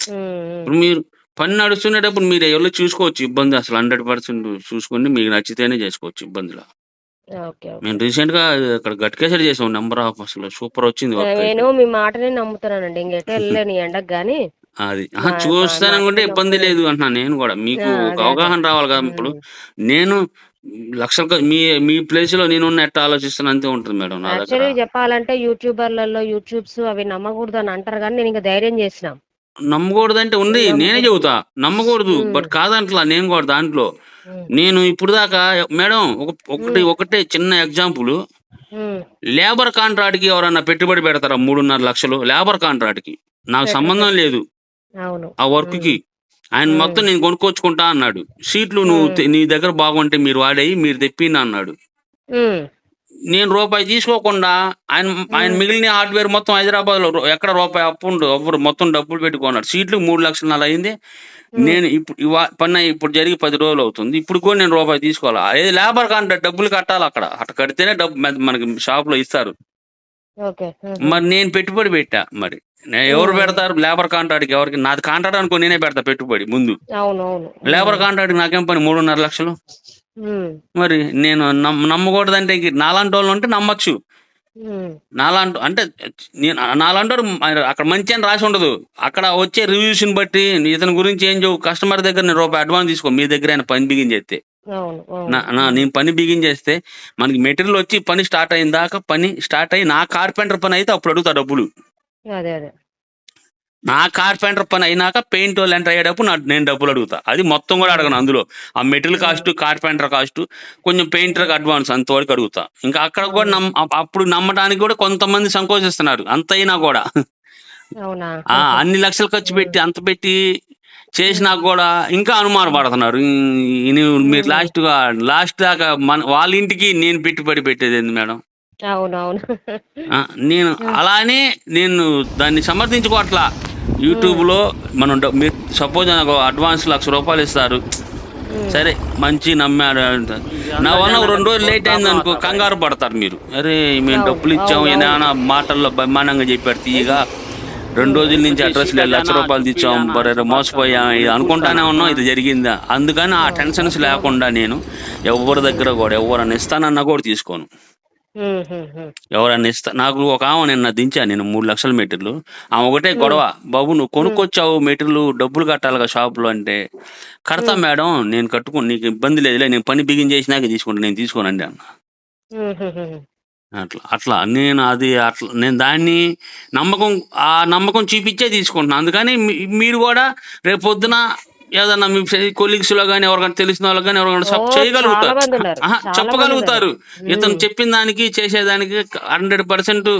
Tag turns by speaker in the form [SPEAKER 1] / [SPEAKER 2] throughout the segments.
[SPEAKER 1] ఇప్పుడు మీరు పని నడుస్తున్నప్పుడు మీరు ఎవరు చూసుకోవచ్చు ఇబ్బంది అసలు హండ్రెడ్ పర్సెంట్ చూసుకొని మీకు నచ్చితేనే చేసుకోవచ్చు ఇబ్బందిలో. మేము రీసెంట్గా ఇక్కడ గట్కేసరి చేసాం నెంబర్ ఆఫ్ అసలు సూపర్ వచ్చింది
[SPEAKER 2] నేను మీ మాటనే నమ్ముతున్నానండి ఇంకెట వెళ్ళలేను ఈ ఎండకు గానీ.
[SPEAKER 1] అది. చూస్తాననుకుంటే ఇబ్బంది లేదు అంటున్నా నేను కూడా. మీకు ఒక అవగాహన రావాలి కదా ఇప్పుడు. నేను లక్షల మీ మీ ప్లేస్లో నేను ఎట్లా ఆలోచిస్తాను అంతే ఉంటుంది మేడం
[SPEAKER 2] యాక్చువల్లీ చెప్పాలంటే యూట్యూబర్లలో యూట్యూబ్స్ అవి నమ్మకూడదు అని అంటారు కానీ నేను ఇంకా ధైర్యం చేసిన.
[SPEAKER 1] నమ్మకూడదంటే ఉంది నేనే
[SPEAKER 2] నమ్మకూడదు.
[SPEAKER 1] చెబుతా. నమ్మకూడదు బట్ కాదంట్లా నేను కూడా దాంట్లో. నేను ఇప్పుడు దాకా మేడం ఒక ఒకటి ఒకటే చిన్న ఎగ్జాంపుల్. లేబర్ కాంట్రాక్ట్కి ఎవరన్నా పెట్టుబడి పెడతారా మూడున్నర లక్షలు? లేబర్ కాంట్రాక్ట్కి నాకు సంబంధం లేదు ఆ వర్క్కి ఆయన మొత్తం నేను కొనుక్కొచ్చుకుంటా అన్నాడు. సీట్లు నువ్వు నీ దగ్గర బాగుంటే మీరు వాడేయి మీరు తెప్పిన అన్నాడు. నేను రూపాయి తీసుకోకుండా ఆయన ఆయన మిగిలిన హార్డ్వేర్ మొత్తం హైదరాబాద్లో ఎక్కడ రూపాయి అప్పు ఎవరు మొత్తం డబ్బులు పెట్టుకున్నాడు. సీట్లు మూడు లక్షలు నాలుగు అయింది. నేను ఇప్పుడు ఇవా పని ఇప్పుడు జరిగి పది రోజులు అవుతుంది. ఇప్పుడు కూడా నేను రూపాయి తీసుకోవాలి? ఏది లేబర్ కాంట్రాక్ట్ డబ్బులు కట్టాలి అక్కడ. అక్కడ కడితేనే డబ్బు మన- మనకి షాప్లో ఇస్తారు మరి నేను పెట్టుబడి పెట్టా మరి. నే- ఎవరు పెడతారు? లేబర్ కాంట్రాక్ట్ ఎవరికి? నాది కాంట్రాక్ట్ అనుకో నేనే పెడతా పెట్టుబడి ముందు. లేబర్ కాంట్రాక్ట్ నాకేం పని? మూడున్నర లక్షలు? మరి నేను నమ్మ నమ్మకూడదంటే నాలాంటి వాళ్ళు ఉంటే నమ్మచ్చు. నాలాంటి అంటే నేను నాలాంటి అక్కడ మంచి అని రాసి ఉండదు. అక్కడ వచ్చే రివ్యూస్ని బట్టి ఇతని గురించి ఏం చెప్పు కస్టమర్ దగ్గర నేను రూపాయి అడ్వాన్స్ తీసుకో మీ దగ్గర ఆయన పని బిగిన్ చేస్తే. నా నేను పని బిగిన్ చేస్తే మనకి మెటీరియల్ వచ్చి పని స్టార్ట్ అయిన దాకా పని స్టార్ట్ అయ్యి నా కార్పెంటర్ పని అయితే అప్పుడు అడుగుతా డబ్బులు.
[SPEAKER 2] అదే అదే.
[SPEAKER 1] నా కార్పెంటర్ పని అయినాక పెయింట్ వాళ్ళు ఎంటర్ అయ్యేటప్పుడు నేను డబ్బులు అడుగుతా. అది మొత్తం కూడా అడగను అందులో. ఆ material
[SPEAKER 2] um,
[SPEAKER 1] cost carpenter cost కొంచెం పెయింటర్ అడ్వాన్స్ అంతవరకు అడుగుతా. ఇంకా అక్కడ కూడా
[SPEAKER 2] ఉమ్,
[SPEAKER 1] నమ్ అప్- అప్పుడు నమ్మడానికి కూడా కొంతమంది సంకోచిస్తున్నారు. అంత అయినా కూడా. అన్ని లక్షలు ఖర్చు పెట్టి అంత పెట్టి చేసినా కూడా ఇంకా అనుమాన పడుతున్నారు. మీరు
[SPEAKER 2] లాస్ట్గా
[SPEAKER 1] లాస్ట్ దాకా మన వాళ్ళ ఇంటికి నేను పెట్టుబడి పెట్టేది ఏంది మేడం?
[SPEAKER 2] అవును అవును
[SPEAKER 1] ఆ, నేను అలానే నేను దాన్ని సమర్థించుకోవట్లా యూట్యూబ్
[SPEAKER 2] ఉమ్,
[SPEAKER 1] లో మనం మీరు సపోజ్ నాకు అడ్వాన్స్ లక్ష రూపాయలు ఇస్తారు. సరే మంచి నమ్మాడు. నా వల్ల రెండు రోజులు లేట్ అయింది అనుకో కంగారు పడతారు మీరు. అరే మేము డబ్బులు ఇచ్చాము ఏమైనా మాటల్లో బ్రహ్మాండంగా చెప్పాడు తీయగా. రెండు రోజుల నుంచి అడ్రస్ లేదు లక్ష రూపాయలు తెచ్చాం బరే మోసపోయాం ఇది అనుకుంటానే ఉన్నాం ఇది జరిగిందా? అందుకని ఆ టెన్షన్స్ లేకుండా నేను ఎవరి దగ్గర కూడా ఎవరన్నా ఇస్తానన్నా కూడా తీసుకోను. ఎవరన్నా ఇస్తా నాకు ఒక ఆమె నిన్న దించా నేను మూడు లక్షల మెటీరియల్ ఆమె ఒకటే గొడవ బాబు నువ్వు కొనుక్కొచ్చావు మెటీరియల్ డబ్బులు కట్టాలి కదా షాప్లో అంటే. కడతా మేడం నేను కట్టుకో నీకు ఇబ్బంది లేదులే నేను పని బిగిన్ చేసినాక తీసుకుంటా నేను తీసుకోనండి అన్న. అట్లా అట్లా నేను అది అట్లా నేను దాన్ని నమ్మకం ఆ నమ్మకం చూపించే తీసుకుంటున్నాను అందుకని మీరు కూడా రేపు పొద్దున ఏదన్నా మీ కొలీగ్స్లో కానీ ఎవరికైనా తెలిసిన వాళ్ళకి కానీ ఎవరికైనా చేయగలుగుతారు. చెప్పగలుగుతారు. ఇతను చెప్పిన దానికి చేసేదానికి హండ్రెడ్ పర్సెంట్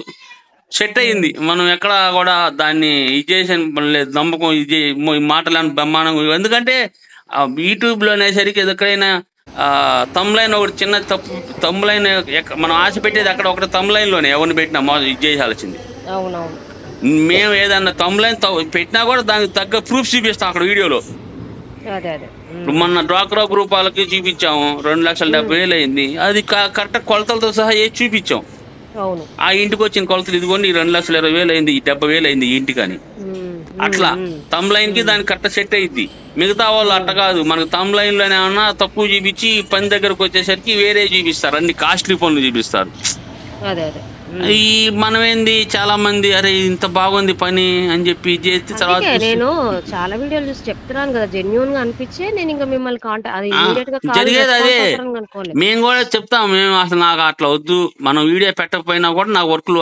[SPEAKER 1] సెట్ అయ్యింది. మనం ఎక్కడ కూడా దాన్ని ఇది చేసిన పని లేదు నమ్మకం ఇది ఈ మాటలను బ్రహ్మాండం ఎందుకంటే యూట్యూబ్లో అనేసరికి ఎక్కడైనా తమ్లైన్ ఒకటి చిన్న తప్పు తమ్లైన్ మనం ఆశ పెట్టేది అక్కడ ఒకటి తమ్లైన్లోనే ఎవరిని పెట్టినా మో ఇది చేయాల్సింది. మేము ఏదన్నా తమ్లైన్ పెట్టినా కూడా దానికి తగ్గ ప్రూఫ్ చూపిస్తాం అక్కడ వీడియోలో. ఇప్పుడు మొన్న డ్వాక్రా గ్రూప్ వాళ్ళకి చూపించాము. రెండు లక్షల డెబ్బై వేలు అయింది. అది కరెక్ట్ కొలతలతో సహా వేసి చూపించాం. ఆ ఇంటికి వచ్చిన కొలతలు ఇదిగోండి రెండు లక్షల ఇరవై వేలు అయింది ఈ డెబ్బై వేలు అయింది ఈ ఇంటికి అని అట్లా. తమ్
[SPEAKER 2] లైన్కి
[SPEAKER 1] దానికి కరెక్ట్ సెట్ అయ్యిద్ది మిగతా వాళ్ళు అట్ట కాదు. మనకు తమ్ లైన్లోనే ఏమన్నా తక్కువ చూపించి పని దగ్గరకు వచ్చేసరికి వేరే చూపిస్తారు. అన్ని కాస్ట్లీ పనులు చూపిస్తారు.
[SPEAKER 2] అదే అదే. ఉమ్.
[SPEAKER 1] ఈ మనం ఏంది చాలా మంది అరే ఇంత బాగుంది పని అని చెప్పి చేస్తే తర్వాత
[SPEAKER 2] అందుకే నేను చాలా వీడియోలు చూసి చెప్తున్నాను కదా జెన్యున్గా అనిపించే నేను ఇంకా మిమ్మల్ని కాంటాక్ట్ అది
[SPEAKER 1] ఆ,
[SPEAKER 2] గా
[SPEAKER 1] జరిగేది అదే.
[SPEAKER 2] అవుతారని అనుకోలేదు.
[SPEAKER 1] మేము కూడా చెప్తాం మేము అసలు నాకు అట్లా వద్దు మనం వీడియో పెట్టకపోయినా కూడా నా వర్క్లు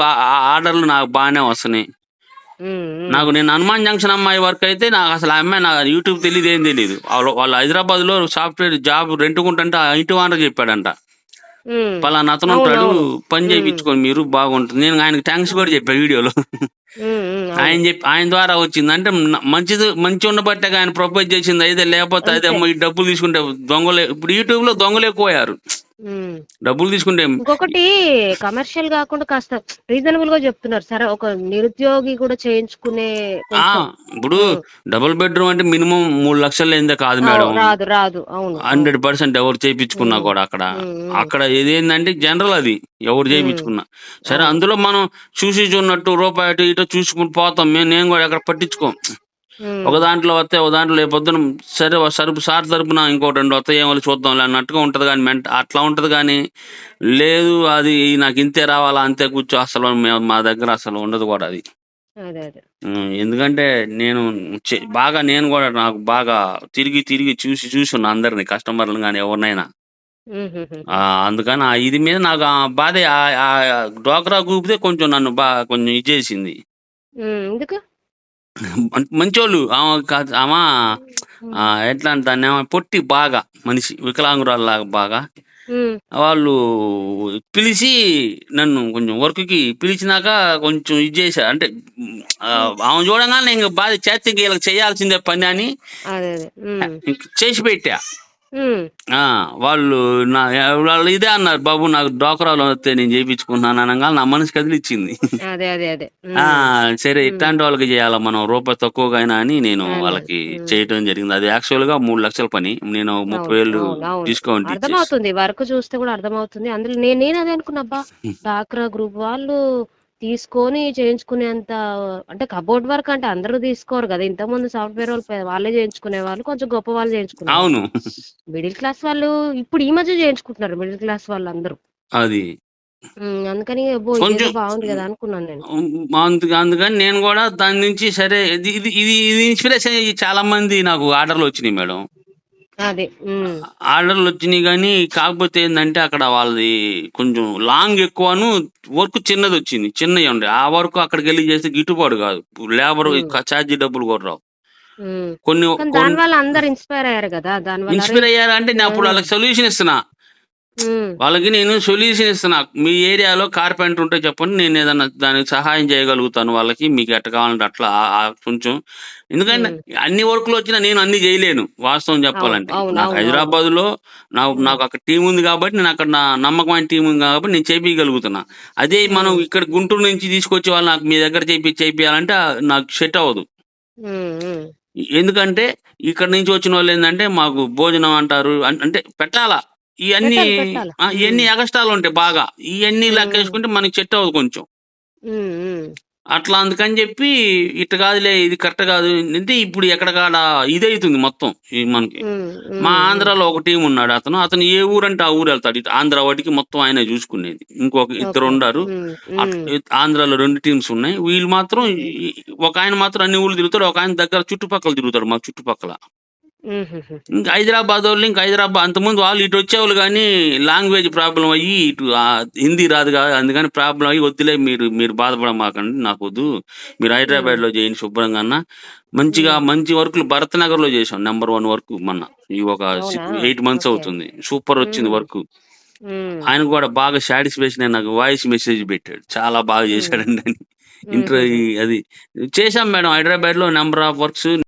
[SPEAKER 1] ఆర్డర్లు నాకు బాగానే వస్తున్నాయి.
[SPEAKER 2] ఉమ్, ఉమ్,
[SPEAKER 1] నాకు నేను హనుమాన్ జంక్షన్ అమ్మాయి వర్క్ అయితే నాకు అసలు ఆ అమ్మాయి నాకు యూట్యూబ్ తెలియదు ఏం తెలియదు వాళ్ళు వాళ్ళు హైదరాబాద్లో సాఫ్ట్వేర్ జాబ్ రెంట్కుంటుంటే ఆ ఇంటి వానర్ చెప్పాడంట. పలానా అతను ఉంటాడు పని
[SPEAKER 2] ఉమ్,
[SPEAKER 1] చేయించుకొని మీరు బాగుంటుంది. నేను ఆయనకి థ్యాంక్స్ కూడా చెప్పాను వీడియోలో. ఆయన చెప్పి ఆయన ద్వారా వచ్చింది. అంటే మంచిది మంచి ఉండబట్టే ఆయన ప్రపోజ్ చేసింది అయితే లేకపోతే అదే ఈ డబ్బులు తీసుకుంటే దొంగలే ఇప్పుడు యూట్యూబ్లో దొంగలు
[SPEAKER 2] ఉమ్.
[SPEAKER 1] డబ్బులు తీసుకుంటే
[SPEAKER 2] ఇంకొకటి కమర్షియల్ కాకుండా కాస్త రీజనబుల్గా చెప్తున్నారు. సరే ఒక నిరుద్యోగి కూడా చేయించుకునే
[SPEAKER 1] ఇప్పుడు డబుల్ బెడ్రూమ్ అంటే మినిమం మూడు లక్షలు ఏందే కాదు మేడం.
[SPEAKER 2] రాదు రాదు. అవును
[SPEAKER 1] హండ్రెడ్ పర్సెంట్ ఎవరు చేయించుకున్నా కూడా అక్కడ. అక్కడ ఇదేంటంటే జనరల్ అది. ఎవరు చేయించుకున్నా. సరే అందులో మనం చూసి చూన్నట్టు రూపాయి ఇటు చూసుకుని పోతాం. మేము నేను కూడా అక్కడ పట్టించుకోం. ఒక దాంట్లో వస్తే ఒక దాంట్లో పొద్దున సరే సరుపు సార్ తరపున ఇంకోటి రెండు వస్తాయి ఏమో చూద్దాం అన్నట్టుగా ఉంటది కానీ మెంట అట్లా ఉంటది కానీ లేదు అది నాకు ఇంతే రావాలా అంతే కూర్చో అసలు మే- దగ్గర అసలు ఉండదు కూడా అది. ఎందుకంటే నేను బాగా నేను కూడా నాకు బాగా తిరిగి తిరిగి చూసి చూసి ఉన్నా అందరిని కస్టమర్లు కానీ ఎవరినైనా. అందుకని ఆ ఇది మీద నాకు ఆ బాధ డోక్రా గ్రూప్దే కొంచెం నన్ను బా కొంచెం ఇది చేసింది.
[SPEAKER 2] ఎందుకు?
[SPEAKER 1] మంచోళ్ళు. ఆమె కాదు ఆమె ఆ, ఎట్లా అంటే దాన్ని ఏమో పొట్టి బాగా మనిషి వికలాంగురాల్లాగా బాగా. వాళ్ళు పిలిచి నన్ను కొంచెం వర్క్కి పిలిచినాక కొంచెం ఇది చేశారు అంటే ఆమె చూడగానే ఇంక బాధ చేతి వీళ్ళకి చేయాల్సిందే పని అని చేసి పెట్టా. వాళ్ళు నా వాళ్ళు ఇదే అన్నారు బాబు నాకు డోకరాలు వస్తే నేను చేయించుకున్నాను అనగా నా మనసు కదిలిచ్చింది.
[SPEAKER 2] అదే అదే అదే. ఉమ్,
[SPEAKER 1] ఆ సరే ఇట్లాంటి వాళ్ళకి చేయాలా? మనం రూపాయి తక్కువగా అయినా అని నేను వాళ్ళకి. చేయటం జరిగింది. అది యాక్చువల్గా మూడు లక్షల పని. నేను ముప్పై వేలు డిస్కౌంట్
[SPEAKER 2] అర్థమవుతుంది. వర్క్ చూస్తే కూడా అర్థమవుతుంది. అందులో నేను నేను అదే అనుకున్నా డాక్రా గ్రూప్ వాళ్ళు తీసుకొని చేయించుకునేంత అంటే కబోర్డ్ వర్క్ అంటే అందరూ తీసుకోరు కదా. ఇంతకుముందు సాఫ్ట్వేర్ వాళ్ళు వాళ్ళే చేయించుకునే వాళ్ళు కొంచెం గొప్ప వాళ్ళు చేయించుకునేవాళ్ళు.
[SPEAKER 1] అవును.
[SPEAKER 2] మిడిల్ క్లాస్ వాళ్ళు ఇప్పుడు ఈ మధ్య చేయించుకుంటున్నారు మిడిల్ క్లాస్ వాళ్ళు అందరూ
[SPEAKER 1] అది
[SPEAKER 2] అందుకని బాగుంది కదా అనుకున్నాను నేను.
[SPEAKER 1] అందుకని నేను కూడా దాని నుంచి సరే ఇది ఇది ఇది ఇన్స్పిరేషన్ చాలా మంది నాకు ఆర్డర్లు వచ్చినాయి మేడం. ఆర్డర్లు వచ్చినాయి కానీ కాకపోతే ఏంటంటే అక్కడ వాళ్ళది కొంచెం లాంగ్ ఎక్కువను వర్క్ చిన్నది వచ్చింది చిన్నవి ఉండే. ఆ వర్క్ అక్కడికి వెళ్ళి చేస్తే గిట్టుబాటు కాదు. లేబర్ ఛార్జీ డబ్బులు కూడా రావు. కొన్ని
[SPEAKER 2] ఇన్స్పైర్ అయ్యారు కదా
[SPEAKER 1] ఇన్స్పైర్ అయ్యారంటే నేను అప్పుడు వాళ్ళకి సొల్యూషన్ ఇస్తున్నా. వాళ్ళకి నేను సొల్యూషన్ ఇస్తున్నా. మీ ఏరియాలో కార్పెంటర్ ఉంటే చెప్పండి నేను ఏదన్నా దానికి సహాయం చేయగలుగుతాను వాళ్ళకి మీకు ఎట్ట కావాలంటే అట్లా కొంచెం. ఎందుకంటే. అన్ని వర్క్లు వచ్చినా నేను అన్ని చేయలేను వాస్తవం చెప్పాలంటే. నాకు హైదరాబాద్లో నాకు నాకు అక్కడ టీం ఉంది కాబట్టి నేను అక్కడ నా నమ్మకమైన టీం ఉంది కాబట్టి నేను చేపించగలుగుతున్నా అదే మనం ఇక్కడ గుంటూరు నుంచి తీసుకొచ్చి వాళ్ళు నాకు మీ దగ్గర చేపి చేపియాలంటే నాకు సెట్ అవ్వదు. ఎందుకంటే ఇక్కడ నుంచి వచ్చిన వాళ్ళు ఏంటంటే మాకు భోజనం అంటారు అంటే పెట్టాలా? ఇవన్నీ ఇవన్నీ ఎగస్టాలు ఉంటాయి బాగా. ఇవన్నీ లెక్కేసుకుంటే మనకి సెట్ అవ్వదు కొంచెం. అట్లా అందుకని చెప్పి ఇట్ట కాదులే ఇది కరెక్ట్ కాదు అంటే ఇప్పుడు ఎక్కడ కాడ ఇది అవుతుంది మొత్తం మనకి. మా. ఆంధ్రాలో ఒక టీం ఉన్నాడు అతను. అతను ఏ ఊరు అంటే ఆ ఊరు వెళ్తాడు. ఇటు ఆంధ్ర వాటికి మొత్తం ఆయన చూసుకునేది. ఇంకొక ఇద్దరు ఇట్- ఆంధ్రాలో రెండు టీమ్స్ ఉన్నాయి. వీళ్ళు మాత్రం ఒక ఆయన మాత్రం అన్ని ఊళ్ళు తిరుగుతాడు ఒక ఆయన దగ్గర చుట్టుపక్కల తిరుగుతాడు మా చుట్టుపక్కల. ఇంకా హైదరాబాద్ వాళ్ళు ఇంకా హైదరాబాద్ అంతకుముందు వాళ్ళు ఇటు వచ్చేవాళ్ళు కానీ లాంగ్వేజ్ ప్రాబ్లం అయ్యి ఇటు హిందీ రాదు కాదు అందుకని ప్రాబ్లం అయ్యి వద్దులే మీరు మీరు బాధపడమాకండి నాకు వద్దు. మీరు హైదరాబాద్లో చేయండి శుభ్రంగా అన్న. మంచిగా. మంచి వర్క్లు భరత్ నగర్లో చేసాం నెంబర్ వన్ వర్క్ మొన్న. ఈ ఒక ఎయిట్ మంత్స్ అవుతుంది. సూపర్ వచ్చింది వర్క్. ఆయన కూడా బాగా సాటిస్ఫాక్షన్ నాకు వాయిస్ మెసేజ్ పెట్టాడు. చాలా బాగా చేశాడండి అని. ఇంటర్. అది చేశాం మేడం హైదరాబాద్లో నెంబర్ ఆఫ్ వర్క్స్